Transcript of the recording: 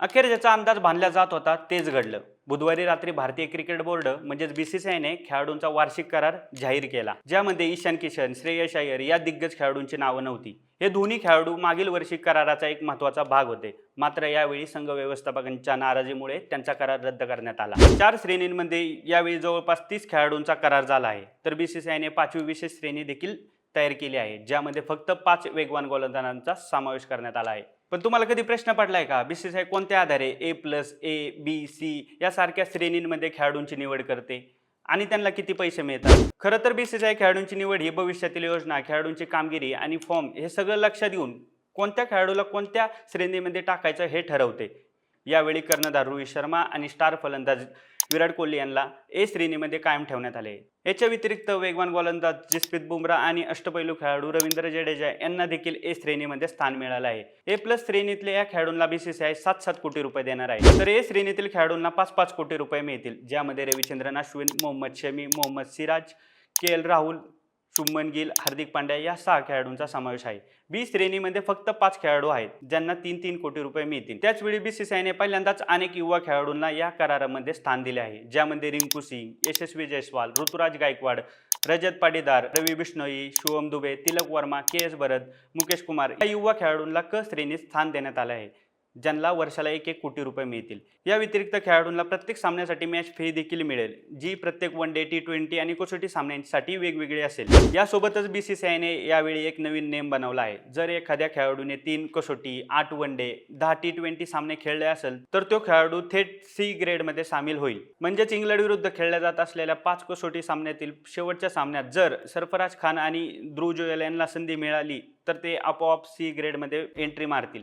अखेर ज्याचा अंदाज बांधला जात होता तेच घडलं. बुधवारी रात्री भारतीय क्रिकेट बोर्ड म्हणजेच बीसीसीआयने खेळाडूंचा वार्षिक करार जाहीर केला. ज्यामध्ये ईशान किशन श्रेयस अय्यर या दिग्गज खेळाडूंची नावं नव्हती. हे दोन्ही खेळाडू मागील वर्षी कराराचा एक महत्त्वाचा भाग होते. मात्र यावेळी संघ व्यवस्थापकांच्या नाराजीमुळे त्यांचा करार रद्द करण्यात आला. चार श्रेणींमध्ये यावेळी जवळपास तीस खेळाडूंचा करार झाला आहे. तर बीसीसीआयने पाचवी विशेष श्रेणी देखील तयार केली आहे ज्यामध्ये फक्त पाच वेगवान गोलंदाजांचा समावेश करण्यात आला आहे. पण तुम्हाला कधी प्रश्न पडलाय का? बीसीसीआय कोणत्या आधारे? ए प्लस ए बी सी यासारख्या श्रेणींमध्ये खेळाडूंची निवड करते आणि त्यांना किती पैसे मिळतात? खरं तर बीसीसीआय खेळाडूंची निवड ही भविष्यातील योजना खेळाडूंची कामगिरी आणि फॉर्म हे सगळं लक्षात घेऊन कोणत्या खेळाडूला कोणत्या श्रेणीमध्ये टाकायचं हे ठरवते. यावेळी कर्णधार रोहित शर्मा आणि स्टार फलंदाज विराट कोहली यांना ए श्रेणीमध्ये कायम ठेवण्यात आले. याच्या व्यतिरिक्त वेगवान गोलंदाज जसप्रीत बुमराह आणि अष्टपैलू खेळाडू रवींद्र जडेजा यांना देखील ए श्रेणीमध्ये स्थान मिळालं आहे. ए प्लस श्रेणीतल्या या खेळाडूंना बीसीसीआय सात सात कोटी रुपये देणार आहे. तर ए श्रेणीतील खेळाडूंना पाच पाच कोटी रुपये मिळतील ज्यामध्ये रविचंद्रन अश्विन मोहम्मद शमी मोहम्मद सिराज के एल राहुल शुभमन गिल हार्दिक पांड्या या सहा खेळाडूंचा समावेश आहे. बी श्रेणीमध्ये फक्त पाच खेळाडू आहेत ज्यांना तीन तीन कोटी रुपये मिळतील. त्याचवेळी बीसीसीआयने पहिल्यांदाच अनेक युवा खेळाडूंना या करारामध्ये स्थान दिले आहे. ज्यामध्ये रिंकू सिंग यशस्वी जयस्वाल ऋतुराज गायकवाड रजत पाटीदार रवी बिष्णोई शुभम दुबे तिलक वर्मा के एस भरत मुकेश कुमार या युवा खेळाडूंना क श्रेणीत स्थान देण्यात आले आहे. ज्यांना वर्षाला एक एक कोटी रुपये मिळतील. या व्यतिरिक्त खेळाडूंना प्रत्येक सामन्यासाठी मॅच फी देखील मिळेल जी प्रत्येक वन डे टी ट्वेंटी आणि कसोटी सामन्यांसाठी वेगवेगळी असेल. यासोबतच बी सी सी आयने यावेळी एक नवीन नेम बनवला आहे. जर एखाद्या खेळाडूने तीन कसोटी आठ वन डे दहा टी ट्वेंटी सामने खेळले असेल तर तो खेळाडू थेट सी ग्रेडमध्ये सामील होईल. म्हणजेच इंग्लंड विरुद्ध खेळल्या जात असलेल्या पाच कसोटी सामन्यातील शेवटच्या सामन्यात जर सरफराज खान आणि ध्रुव जोयल यांना संधी मिळाली तर ते आपोआप सी ग्रेडमध्ये एंट्री मारतील.